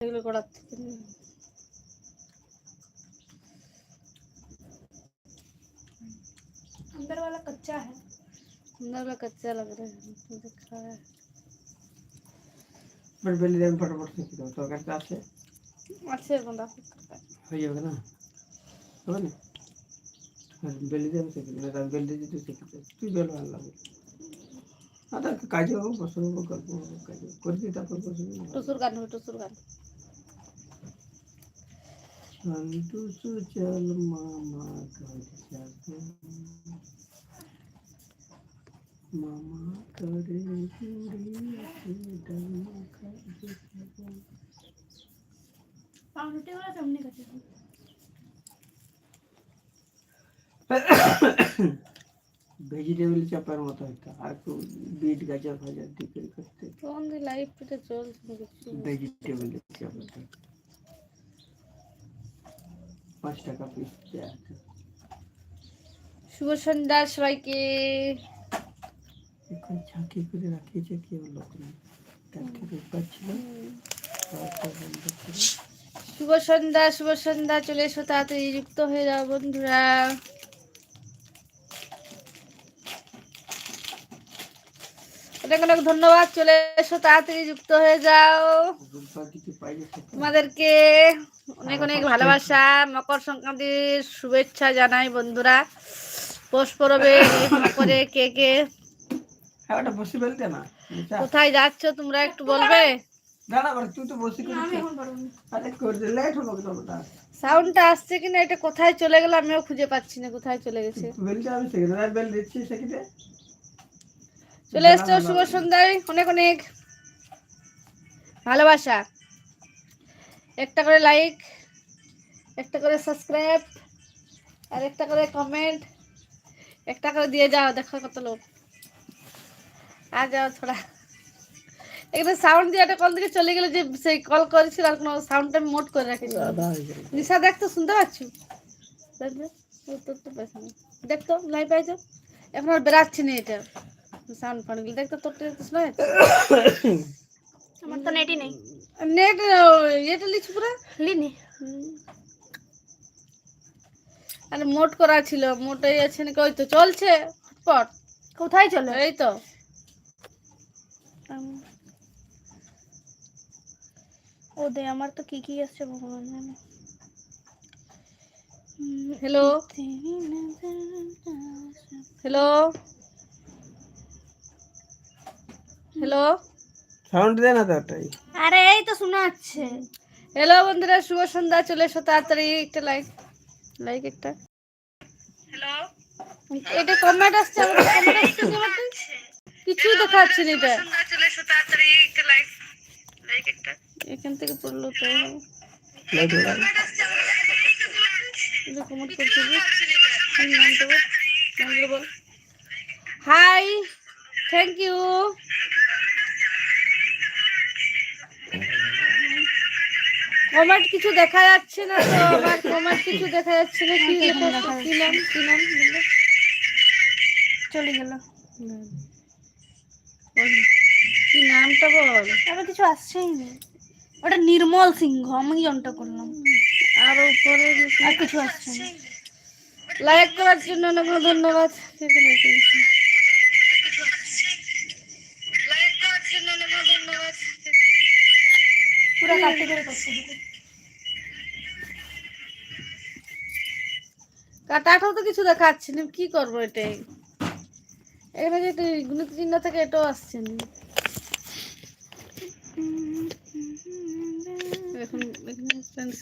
এগুলো করার থেকে নিয়ে। अंदर वाला कच्चा है अंदर वाला कच्चा लग रहा है तो दिख रहा है বাট বেলি আমি ফটাফট শিখে দেবো তোর কাছে আছে अच्छे बंदा হয়ে যাবে না হবে না হ্যাঁ, বেলি দিয়ে আমি শিখে দেবো আমি বেলি দিয়ে তুই শিখে দেবো তুই বেল आता काजू बसून करतो काजू. करते आपण बसून टुसूर काढ टुसूर काढ संतू सुचल मामा कर मामा करे पावनटे वाला सामने करते ভেজিটেবল চাপার মতো একটা আর একটু বিট গাজর ভাজার দিকে করতে। তোমাদের লাইফটা চলছে ভেজিটেবল চাপাটা পাঁচ টাকা পিস দেওয়া শুভ সন্ধ্যা সবাইকে। এখন ঝাঁকি করে রাখিয়েছে কি হলো নেই। কালকে রোববার ছিল। শুভ সন্ধ্যা শুভ সন্ধ্যা চলে এসো তাড়াতাড়ি যুক্ত হয়ে যাও বন্ধুরা। অনেক অনেক ধন্যবাদ চলে এসো তাড়াতাড়ি যুক্ত হয়ে যাও। তোমাদেরকে অনেক অনেক ভালোবাসা মকর সংক্রান্তির শুভেচ্ছা জানাই বন্ধুরা। পৌষ পরবে করে কে কে? হ্যাঁ নিচা। কোথায় যাচ্ছ তোমরা একটু বলবে? সাউন্ডটা আসছে কিনা এটা কোথায় চলে গেল আমিও খুঁজে পাচ্ছি না কোথায় চলে গেছে। চলে এসছো শুভ সন্ধ্যায় অনেক অনেক ভালোবাসা একটা করে লাইক একটা করে সাবস্ক্রাইব আর একটা করে কমেন্ট একটা করে দিয়ে যাও দেখো কত লোক আর যাও থোড়া এখানে সাউন্ড দিয়ে একটা কল থেকে চলে গেলে যে সেই কল করেছিল আর কোনো সাউন্ডটা আমি মোট করে হয়ে গেল নিশা দেখ তো শুনতে পাচ্ছ দেখবে ও তোর তো দেখ তো লাইভ আইজ এখন আর বেরাচ্ছি না এটা সাউন্ড ফাউন্ড দেখ তো তোর যাচ্ছে আমার তো নেটই নেই। নেট এটা লিখছি পুরো? লিনি। আরে মোট করা ছিল মোটাই আছে নাকি? ওই তো চলছে হটপট। কোথায় চলো? এই তো। ও দে আমার তো কি কি আসছে ভগবান জানে। হ্যালো হ্যালো হ্যালো সাউন্ড দে না তো ওটাই আরে এই তো শোনা যাচ্ছে। হ্যালো বন্ধুরা শুভ সন্ধ্যা চলে এসো তাড়াতাড়ি একটা লাইক লাইক একটা। হ্যালো এটা কমেন্ট আসছে আমার কমেন্ট আসছে কি আমার দেখা যাচ্ছে না এটা। চলে এসো তাড়াতাড়ি একটা লাইক লাইক একটা। এখান থেকে পড়ল তো। এটা কমেন্ট করছে যে কি নাম তো বল নামগুলো বল হাই থ্যাংক ইউ কমেন্ট কিছু দেখা যাচ্ছে না তো আমার কমেন্ট কিছু দেখা যাচ্ছে না। কি? কি নাম? কি নাম? চলে গেল। কি নামটা বল? আরে কিছু আসছেই না। ওটা নির্মল সিংহ আমি জনটা করলাম। আর উপরে আর কিছু আসছে না। লাইক করার জন্য অনেক অনেক ধন্যবাদ। পুরো করে কাটাটাও তো কিছু দেখাচ্ছি না, কি করব এটাই এখানে যে গুণিত চিহ্ন থেকে, এটাও আসছে না এখন এখানে।